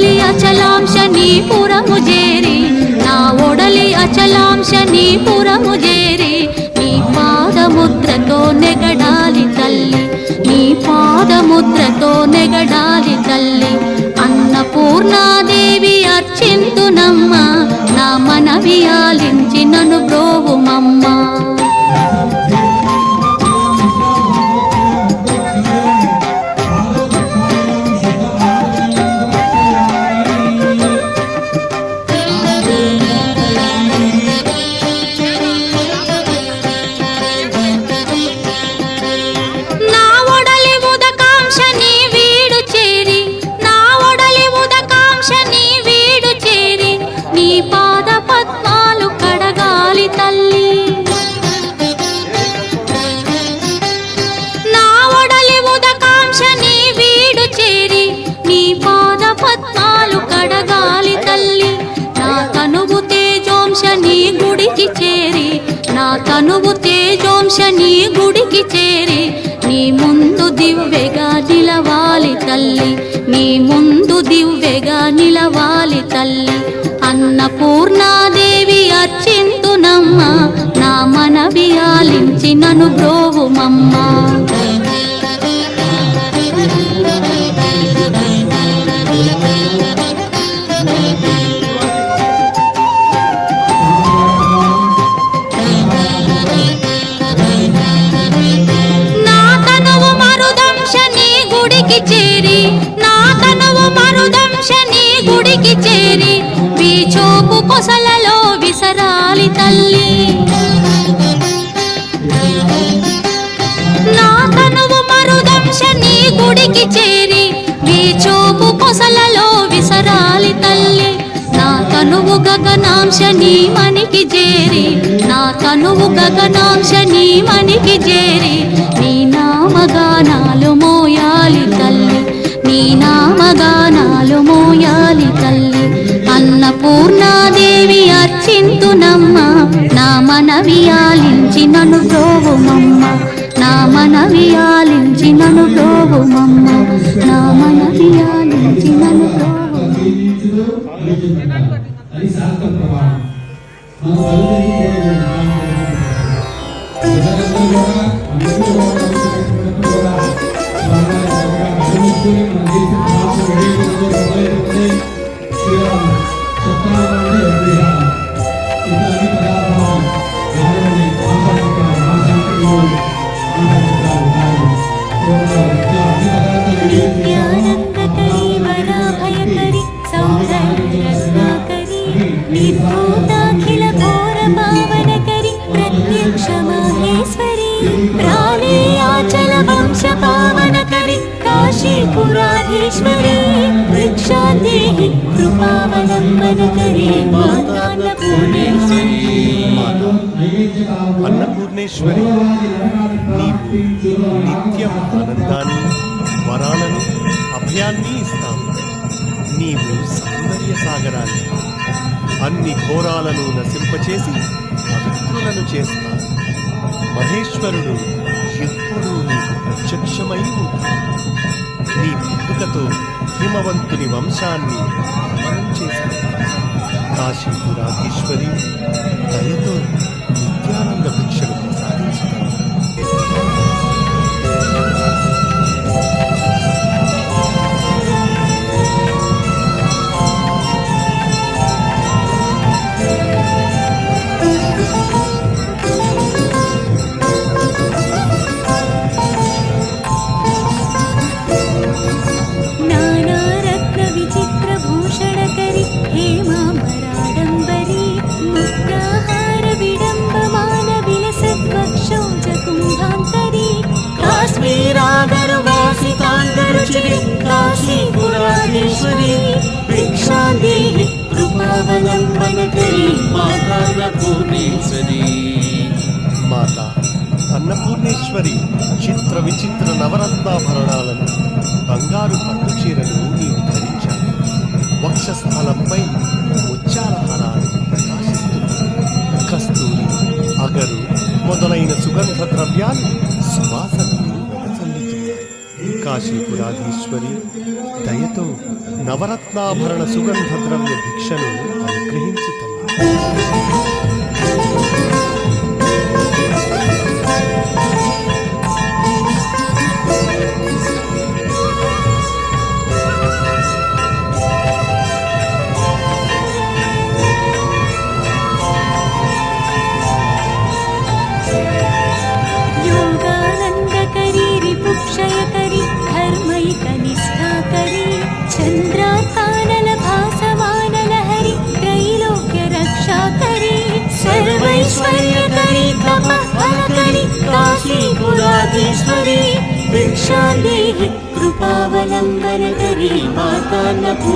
ఒడలి అచలాంశ నీ పురము నా ఒడలి అచలాంశ నీ పురము నీ పాదముద్రతో నెగడాలి తల్లి. నీ పాదముద్రతో నెగడాలి తల్లి. అన్నపూర్ణాదేవి అర్చింతునమ్మ. నా మనవి ఆలించి నన్ను బ్రోవుమమ్మ దివ్వెగా నిలవాలి తల్లి. నీ ముందు దివ్వెగా నిలవాలి తల్లి. అన్నపూర్ణాదేవి అర్చింతునమ్మ నా మనవి ఆలించినను బ్రోవుమమ్మా. కొసలలో విసరాలి తల్లి. నా తనువు మరుదంశ నీ గుడికి చేరి వీచోపు కొసలలో విసరాలి తల్లి. నా తనువు గగనాంశ నీ మనికి చేరి నా తనువు గగనాంశ నీ మనికి చేరి అర్చింతునమ్మ నా మనవి ఆలించి నన్ను ప్రోవుమమ్మ నా మనవి ఆలించి నన్ను ప్రోవుమమ్మ నా మనవి ఆలించి నన్ను ప్రోవు అది నిర్భూతాఖిల ఘోర పావనకరి ప్రత్యక్ష మాహేశ్వరి ప్రాళేయాచల వంశ పావనకరి కాశీపురాధీశ్వరి భిక్షాదేహి కృపావలంబనకరి అన్నపూర్ణేశ్వరి నీవు నిత్యం ఆనందాన్ని వరాలను అభయాన్ని ఇస్తాము నీవు సౌందర్య సాగరాన్ని అన్ని ఘోరాలను నశింపచేసి పవిత్రులను చేస్తాను మహేశ్వరుడు ఎప్పుడూ నీకు ప్రత్యక్షమై ఉంటాడు. నీ పుట్టుకతో హిమవంతుని వంశాన్ని అమరం చేశాను కాశీపురాధీశ్వరి దయతో కాశీపురాధీశ్వరి కాశీపురాధీశ్వరి భిక్షాదేవి కృపావలంబనకరి మాతాన్నపూర్ణేశ్వరి మాత అన్నపూర్ణేశ్వరి చిత్ర విచిత్ర నవరత్నాభరణాలను బంగారు పట్టు చీరలు నీవు ధరించాను వక్షస్థలంపై ఉచ్చారహారాలు ప్రకాశిస్తున్నాయి. కస్తూరి అగరు మొదలైన సుగంధ ద్రవ్యాలు సువాసనలు. కాశీపురాధీశ్వరి దయతో నవరత్నాభరణ సుగంధ ద్రవ్య భిక్షను అనుగ్రహించుతున్నాయి भिक्षां देहि कृपावलम्बनकरी मातान्नपूर्णेश्वरी